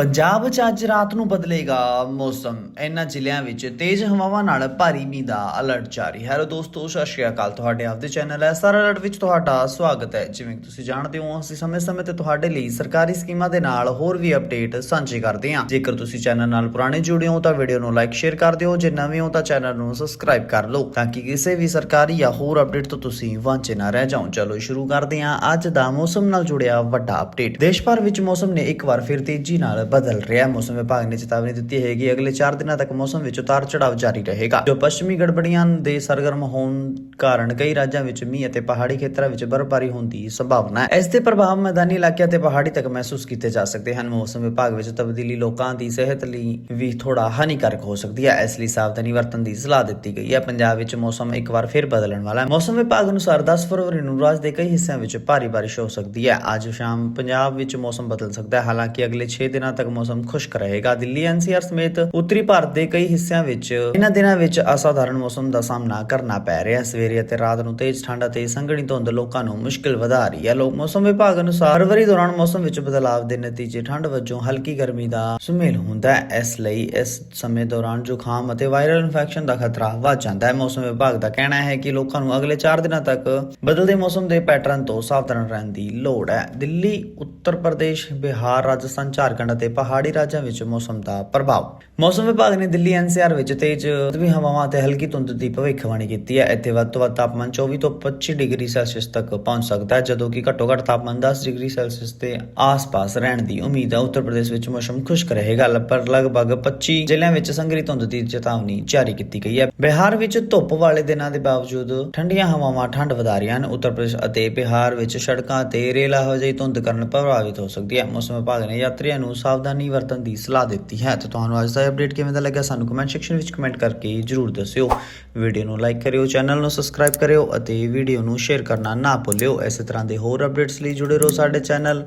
ਪੰਜਾਬ 'ਚ ਅੱਜ ਰਾਤ ਨੂੰ ਬਦਲੇਗਾ ਮੌਸਮ। ਇਹਨਾਂ ਜ਼ਿਲ੍ਹਿਆਂ ਵਿੱਚ ਤੇਜ਼ ਹਵਾਵਾਂ ਨਾਲ ਭਾਰੀ ਮੀਂਹ ਦਾ ਅਲਰਟ ਜਾਰੀ। ਹੈ ਹੈਲੋ ਦੋਸਤੋ, ਸਤਿ ਸ਼੍ਰੀ ਅਕਾਲ। ਤੁਹਾਡੇ ਆਪਦੇ ਚੈਨਲ ਐਸਆਰ ਅਲਰਟ ਵਿੱਚ ਤੁਹਾਡਾ ਸਵਾਗਤ ਹੈ। ਜਿਵੇਂ ਕਿ ਤੁਸੀਂ ਜਾਣਦੇ ਹੋ, ਅਸੀਂ ਸਮੇਂ-ਸਮੇਂ ਤੇ ਤੁਹਾਡੇ ਲਈ ਸਰਕਾਰੀ ਸਕੀਮਾਂ ਦੇ ਨਾਲ ਹੋਰ ਵੀ ਅਪਡੇਟ ਸਾਂਝੇ ਕਰਦੇ ਹਾਂ। ਜੇਕਰ ਤੁਸੀਂ ਚੈਨਲ ਨਾਲ ਪੁਰਾਣੇ ਜੁੜੇ ਹੋ, ਤਾਂ ਵੀਡੀਓ ਨੂੰ ਲਾਈਕ ਸ਼ੇਅਰ ਕਰ ਦਿਓ। ਜੇ ਨਵੇਂ ਹੋ, ਤਾਂ ਚੈਨਲ ਨੂੰ ਸਬਸਕ੍ਰਾਈਬ ਕਰ ਲਓ, ਤਾਂ ਕਿ ਕਿਸੇ ਵੀ ਸਰਕਾਰੀ ਜਾਂ ਹੋਰ ਅਪਡੇਟ ਤੋਂ ਤੁਸੀਂ ਵਾਂਝੇ ਨਾ ਰਹਿ ਜਾਓ। ਚਲੋ ਸ਼ੁਰੂ ਕਰਦੇ ਹਾਂ। ਅੱਜ ਦਾ ਮੌਸਮ ਨਾਲ ਜੁੜਿਆ ਵੱਡਾ ਅਪਡੇਟ ਦੇਸ਼ ਭਰ ਵਿੱਚ ਮੌਸਮ ਨੇ ਇੱਕ ਵਾਰ ਫਿਰ ਤੇਜ਼ੀ ਨਾਲ ਬਦਲ ਰਿਹਾ। ਹੈ ਮੌਸਮ ਵਿਭਾਗ ਨੇ ਚੇਤਾਵਨੀ ਦਿੱਤੀ ਹੈ ਕਿ ਅਗਲੇ 4 ਦਿਨਾਂ ਤੱਕ ਮੌਸਮ ਵਿੱਚ ਉਤਾਰ ਚੜਾਵ ਜਾਰੀ ਰਹੇਗਾ। ਜੋ ਪੱਛਮੀ ਗੜਬੜੀਆਂ ਦੇ ਸਰਗਰਮ ਹੋਣ ਕਾਰਨ ਕਈ ਰਾਜਾਂ ਵਿੱਚ ਮੀਂਹ ਅਤੇ ਪਹਾੜੀ ਖੇਤਰਾਂ ਵਿੱਚ ਬਰਫ਼ਬਾਰੀ ਹੋਣ ਦੀ ਸੰਭਾਵਨਾ ਹੈ। ਇਸ ਦੇ ਪ੍ਰਭਾਵ ਮੈਦਾਨੀ ਇਲਾਕਿਆਂ ਤੇ ਪਹਾੜੀ ਤੱਕ ਮਹਿਸੂਸ ਕੀਤੇ ਜਾ ਸਕਦੇ ਹਨ। ਮੌਸਮ ਵਿਭਾਗ ਵਿੱਚ ਤਬਦੀਲੀ ਲੋਕਾਂ ਦੀ ਸਿਹਤ ਲਈ ਵੀ ਥੋੜਾ ਹਾਨੀਕਾਰਕ ਹੋ ਸਕਦੀ ਹੈ। ਇਸ ਲਈ ਸਾਵਧਾਨੀ ਵਰਤਣ ਦੀ ਸਲਾਹ ਦਿੱਤੀ ਗਈ ਹੈ। ਪੰਜਾਬ ਵਿੱਚ ਮੌਸਮ ਇੱਕ ਵਾਰ ਫਿਰ ਬਦਲਣ ਵਾਲਾ ਹੈ। ਮੌਸਮ ਵਿਭਾਗ ਅਨੁਸਾਰ 10 ਫਰਵਰੀ ਨੂੰ ਰਾਜ ਦੇ ਕਈ ਹਿੱਸਿਆਂ ਵਿੱਚ ਭਾਰੀ ਬਾਰਿਸ਼ ਹੋ ਸਕਦੀ ਹੈ। ਅੱਜ ਸ਼ਾਮ ਪੰਜਾਬ ਵਿੱਚ ਮੌਸਮ ਬਦਲ ਸਕਦਾ ਹੈ। ਹਾਲਾਂਕਿ ਅਗਲੇ 6 ਦਿਨਾਂ ਤੱਕ ਮੌਸਮ ਖੁਸ਼ਕ ਰਹੇਗਾ। ਦਿੱਲੀ ਐਨਸੀਆਰ ਸਮੇਤ ਉੱਤਰੀ ਭਾਰਤ ਦੇ ਕਈ ਹਿੱਸਿਆਂ ਵਿੱਚ ਇਹਨਾਂ ਦਿਨਾਂ ਵਿੱਚ ਅਸਾਧਾਰਨ ਮੌਸਮ ਦਾ ਸਾਹਮਣਾ ਕਰਨਾ ਪੈ ਰਿਹਾ ਸਵੇਰੇ ਅਤੇ ਰਾਤ ਨੂੰ ਤੇਜ਼ ਠੰਡ ਅਤੇ ਸੰਘਣੀ ਧੁੰਦ ਲੋਕਾਂ ਨੂੰ ਮੁਸ਼ਕਿਲ ਵਧਾ ਰਹੀ ਹੈ। ਲੋਕ ਮੌਸਮ ਵਿਭਾਗ ਅਨੁਸਾਰ ਫਰਵਰੀ ਦੌਰਾਨ ਮੌਸਮ ਵਿੱਚ ਬਦਲਾਅ ਦੇ ਨਤੀਜੇ ਠੰਡ ਵਜੋਂ ਹਲਕੀ ਗਰਮੀ ਦਾ ਸੁਮੇਲ ਹੁੰਦਾ ਹੈ। ਇਸ ਲਈ ਇਸ ਸਮੇਂ ਦੌਰਾਨ ਜ਼ੁਕਾਮ ਅਤੇ ਵਾਇਰਲ ਇਨਫੈਕਸ਼ਨ ਦਾ ਖਤਰਾ ਵੱਧ ਜਾਂਦਾ ਹੈ। ਮੌਸਮ ਵਿਭਾਗ ਦਾ ਕਹਿਣਾ ਹੈ ਕਿ ਲੋਕਾਂ ਨੂੰ ਅਗਲੇ 4 ਦਿਨਾਂ ਤੱਕ ਬਦਲਦੇ ਮੌਸਮ ਦੇ ਪੈਟਰਨ ਤੋਂ ਸਾਵਧਾਨ ਰਹਿਣ ਦੀ ਲੋੜ ਹੈ। ਦਿੱਲੀ, ਉੱਤਰ ਪ੍ਰਦੇਸ਼, ਬਿਹਾਰ, ਰਾਜਸਥਾਨ, ਝਾਰਖੰਡ ਅਤੇ ਪਹਾੜੀ ਰਾਜਾਂ ਵਿੱਚ ਮੌਸਮ ਦਾ ਪ੍ਰਭਾਵ। ਮੌਸਮ ਵਿਭਾਗ ਨੇ ਦਿੱਲੀ ਐਨਸੀਆਰ ਵਿੱਚ ਤੇਜ਼ ਵੀ ਹਵਾਵਾਂ ਅਤੇ ਹਲਕੀ ਧੁੰਦ ਦੀ ਭਵਿੱਖਬਾਣੀ ਕੀਤੀ ਹੈ। ਇੱਥੇ ਵੱਧ ਤੋਂ ਵੱਧ ਤਾਪਮਾਨ 24 ਤੋਂ 25 ਡਿਗਰੀ ਸੈਲਸੀਅਸ ਤੱਕ ਪਹੁੰਚ ਸਕਦਾ ਹੈ, ਜਦੋਂ ਕਿ ਘੱਟੋ ਘੱਟ ਤਾਪਮਾਨ 10 ਡਿਗਰੀ ਸੈਲਸੀਅਸ ਦੇ ਆਸ-ਪਾਸ ਰਹਿਣ ਦੀ ਉਮੀਦ ਹੈ। ਉੱਤਰ ਪ੍ਰਦੇਸ਼ ਵਿੱਚ ਮੌਸਮ ਖੁਸ਼ਕ ਰਹੇਗਾ, ਪਰ ਲਗਭਗ 25 ਜ਼ਿਲ੍ਹਿਆਂ ਵਿੱਚ ਸੰਘਣੀ ਧੁੰਦ ਦੀ ਚੇਤਾਵਨੀ ਜਾਰੀ ਕੀਤੀ ਗਈ ਹੈ। ਬਿਹਾਰ ਵਿੱਚ ਧੁੱਪ ਵਾਲੇ ਦਿਨਾਂ ਦੇ ਬਾਵਜੂਦ ਠੰਡੀਆਂ ਹਵਾਵਾਂ ਠੰਡ ਵਧਾ ਰਹੀਆਂ ਹਨ। ਉੱਤਰ ਪ੍ਰਦੇਸ਼ ਅਤੇ ਬਿਹਾਰ ਵਿੱਚ ਸੜਕਾਂ ਤੇ ਰੇਲ ਆਵਾਜਾਈ ਧੁੰਦ ਕਾਰਨ ਪ੍ਰਭਾਵਿਤ ਹੋ ਸਕਦੀ ਹੈ ਮੌਸਮ ਵਿਭਾਗ ਨੇ ਯਾਤਰੀਆਂ ਨੂੰ ਸਾਵਧਾਨੀ ਵਰਤਣ ਦੀ ਸਲਾਹ ਦਿੱਤੀ ਹੈ। ਤਾਂ ਤੁਹਾਨੂੰ ਅੱਜ ਦਾ ਅਪਡੇਟ ਕਿਵੇਂ ਦਾ ਲੱਗਾ ਸਾਨੂੰ ਕਮੈਂਟ ਸੈਕਸ਼ਨ ਵਿੱਚ ਕਮੈਂਟ ਕਰਕੇ ਜਰੂਰ ਦੱਸਿਓ। ਵੀਡੀਓ ਨੂੰ ਲਾਈਕ ਕਰਿਓ ਚੈਨਲ ਨੂੰ ਸਬਸਕ੍ਰਾਈਬ ਕਰਿਓ ਅਤੇ ਵੀਡੀਓ ਨੂੰ ਸ਼ੇਅਰ ਕਰਨਾ ਨਾ ਭੁੱਲਿਓ। ਇਸੇ ਤਰ੍ਹਾਂ ਦੇ ਹੋਰ ਅਪਡੇਟਸ ਲਈ ਜੁੜੇ ਰਹੋ ਸਾਡੇ ਚੈਨਲ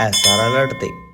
ਐਸਆਰ ਅਲਰਟ ਤੇ।